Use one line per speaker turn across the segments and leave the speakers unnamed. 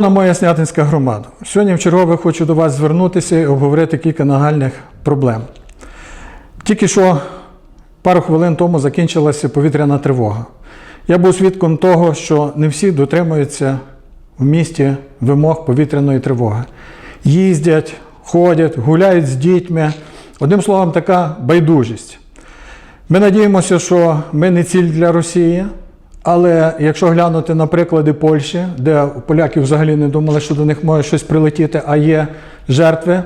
На моя Снятинська громада. Сьогодні в чергове хочу до вас звернутися і обговорити кілька нагальних проблем. Тільки що пару хвилин тому закінчилася повітряна тривога. Я був свідком того, що не всі дотримуються в місті вимог повітряної тривоги. Їздять, ходять, гуляють з дітьми. Одним словом, така байдужість. Ми надіємося, що ми не ціль для Росії, але якщо глянути на приклади Польщі, де поляки взагалі не думали, що до них може щось прилетіти, а є жертви,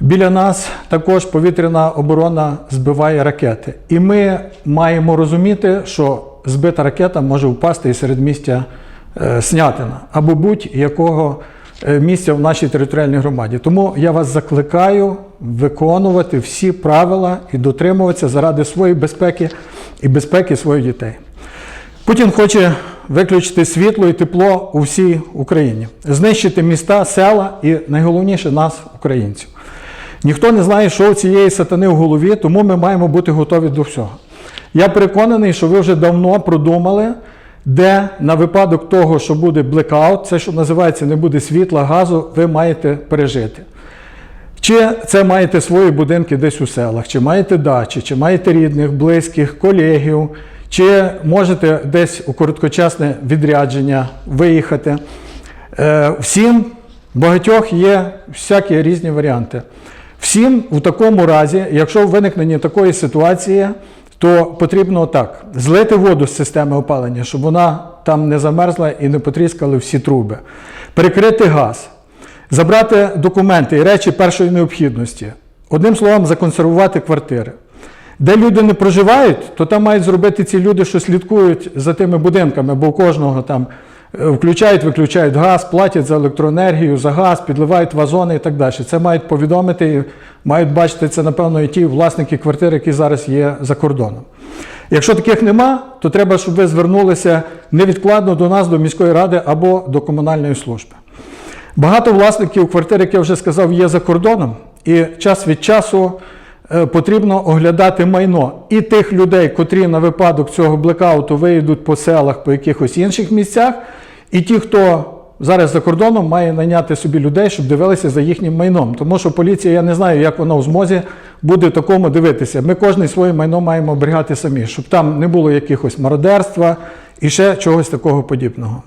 біля нас також повітряна оборона збиває ракети. І ми маємо розуміти, що збита ракета може впасти і серед містя е, Снятина або будь-якого е, місця в нашій територіальній громаді. Тому я вас закликаю виконувати всі правила і дотримуватися заради своєї безпеки і безпеки своїх дітей. Путін хоче виключити світло і тепло у всій Україні, знищити міста, села і найголовніше нас, українців. Ніхто не знає, що у цієї сатани в голові, тому ми маємо бути готові до всього. Я переконаний, що ви вже давно продумали, де на випадок того, що буде блекаут, це що називається не буде світла, газу, ви маєте пережити. Чи це маєте свої будинки десь у селах, чи маєте дачі, чи маєте рідних, близьких, колегів, чи можете десь у короткочасне відрядження виїхати. Е, Всім багатьох є всякі різні варіанти. Всім у такому разі, якщо в виникненні такої ситуації, то потрібно так: злити воду з системи опалення, щоб вона там не замерзла і не потріскали всі труби, перекрити газ, забрати документи і речі першої необхідності. Одним словом, законсервувати квартири. Де люди не проживають, то там мають зробити ці люди, що слідкують за тими будинками, бо у кожного там е, включають, виключають газ, платять за електроенергію, за газ, підливають вазони і так далі. Це мають повідомити і мають бачити це, напевно, і ті власники квартир, які зараз є за кордоном. Якщо таких нема, то треба, щоб ви звернулися невідкладно до нас, до міської ради або до комунальної служби. Багато власників квартир, як я вже сказав, є за кордоном, і час від часу потрібно оглядати майно і тих людей, котрі на випадок цього блекауту виїдуть по селах, по якихось інших місцях, і ті, хто зараз за кордоном, має найняти собі людей, щоб дивилися за їхнім майном. Тому що поліція, я не знаю, як вона у змозі буде такому дивитися. Ми кожне своє майно маємо оберігати самі, щоб там не було якихось мародерства і ще чогось такого подібного.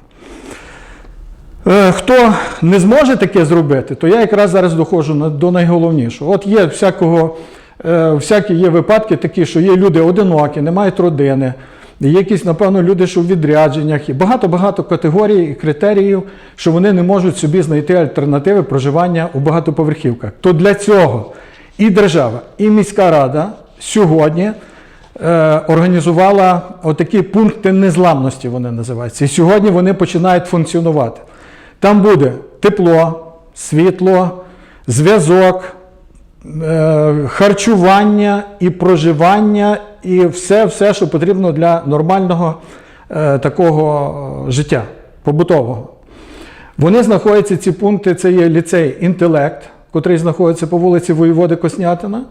Е, Хто не зможе таке зробити, то я якраз зараз доходжу до найголовнішого. От є всякого, е, всякі є випадки такі, що є люди одинокі, не мають родини, є якісь, напевно, люди, що в відрядженнях, і багато-багато категорій і критеріїв, що вони не можуть собі знайти альтернативи проживання у багатоповерхівках. То для цього і держава, і міська рада сьогодні е, організувала отакі пункти незламності, вони називаються. І сьогодні вони починають функціонувати. Там буде тепло, світло, зв'язок, е, харчування і проживання, і все, все, що потрібно для нормального е, такого е, життя, побутового. Вони знаходяться, ці пункти, це є ліцей інтелект, котрий знаходиться по вулиці Воєводи Коснятина.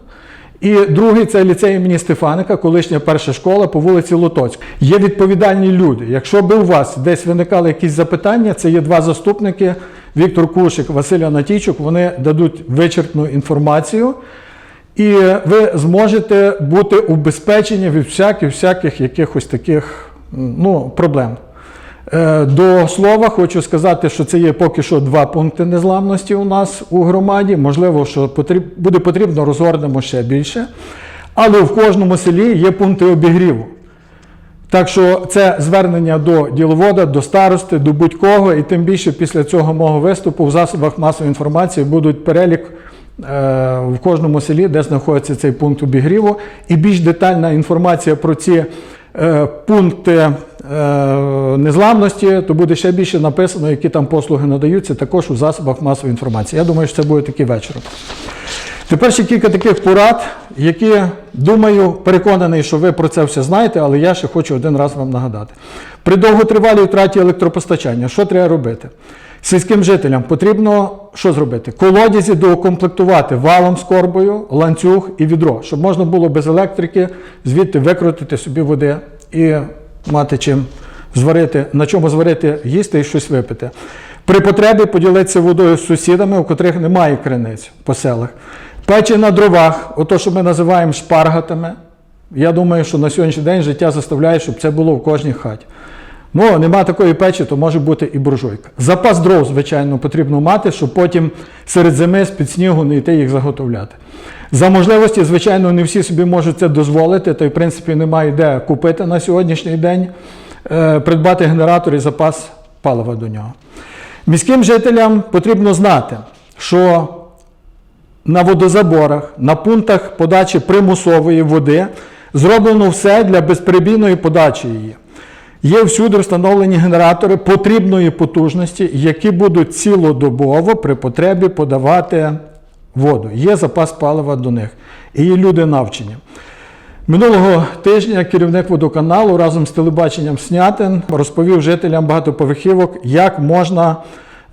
І другий це ліцей імені Стефаника, колишня перша школа по вулиці Лотоцьк. Є відповідальні люди. Якщо би у вас десь виникали якісь запитання, це є два заступники Віктор Кушик, Василь Анатійчук. Вони дадуть вичерпну інформацію, і ви зможете бути убезпечені від всяких всяких якихось таких ну, проблем. Е, До слова, хочу сказати, що це є поки що два пункти незламності у нас у громаді. Можливо, що буде потрібно, розгорнемо ще більше. Але в кожному селі є пункти обігріву. Так що це звернення до діловода, до старости, до будь-кого, і тим більше після цього мого виступу в засобах масової інформації будуть перелік е, в кожному селі, де знаходиться цей пункт обігріву, і більш детальна інформація про ці пункти е, незламності, то буде ще більше написано, які там послуги надаються, також у засобах масової інформації. Я думаю, що це буде такий вечір. Тепер ще кілька таких порад, які, думаю, переконаний, що ви про це все знаєте, але я ще хочу один раз вам нагадати. При довготривалій втраті електропостачання, що треба робити? Сільським жителям потрібно що зробити? Колодязі доукомплектувати валом з корбою, ланцюг і відро, щоб можна було без електрики звідти викрутити собі води і мати чим зварити, на чому зварити, їсти і щось випити. При потребі поділитися водою з сусідами, у котрих немає криниць по селах. Печі на дровах, ото, що ми називаємо шпаргатами. Я думаю, що на сьогоднішній день життя заставляє, щоб це було в кожній хаті. Ну, нема такої печі, то може бути і буржуйка. Запас дров, звичайно, потрібно мати, щоб потім серед зими з-під снігу не йти їх заготовляти. За можливості, звичайно, не всі собі можуть це дозволити, то й в принципі немає де купити на сьогоднішній день, е, придбати генератор і запас палива до нього. Міським жителям потрібно знати, що на водозаборах, на пунктах подачі примусової води зроблено все для безперебійної подачі її. Є всюди встановлені генератори потрібної потужності, які будуть цілодобово при потребі подавати воду. Є запас палива до них. І люди навчені. Минулого тижня керівник водоканалу разом з телебаченням Снятин розповів жителям багатоповерхівок, як можна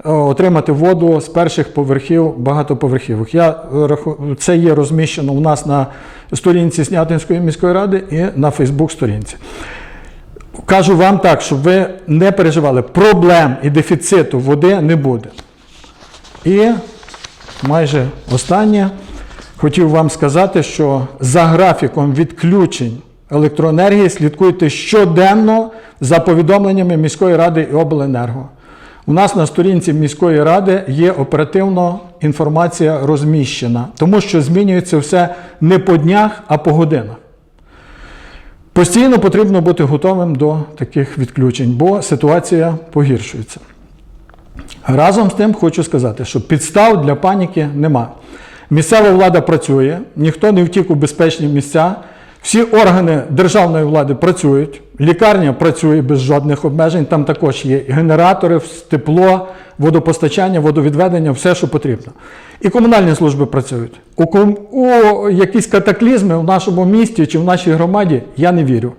е, отримати воду з перших поверхів багатоповерхівок. Я е, це є розміщено у нас на сторінці Снятинської міської ради і на Фейсбук-сторінці. Кажу вам так, щоб ви не переживали, проблем і дефіциту води не буде. І майже останнє хотів вам сказати, що за графіком відключень електроенергії слідкуйте щоденно за повідомленнями міської ради і обленерго. У нас на сторінці міської ради є оперативно інформація розміщена, тому що змінюється все не по днях, а по годинах. Постійно потрібно бути готовим до таких відключень, бо ситуація погіршується. Разом з тим хочу сказати, що підстав для паніки нема. Місцева влада працює, ніхто не втік у безпечні місця. Всі органи державної влади працюють, лікарня працює без жодних обмежень, там також є генератори, тепло, водопостачання, водовідведення, все, що потрібно. І комунальні служби працюють. У, ком- у якісь катаклізми в нашому місті чи в нашій громаді я не вірю.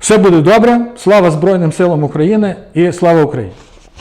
Все буде добре. Слава Збройним силам України і слава Україні!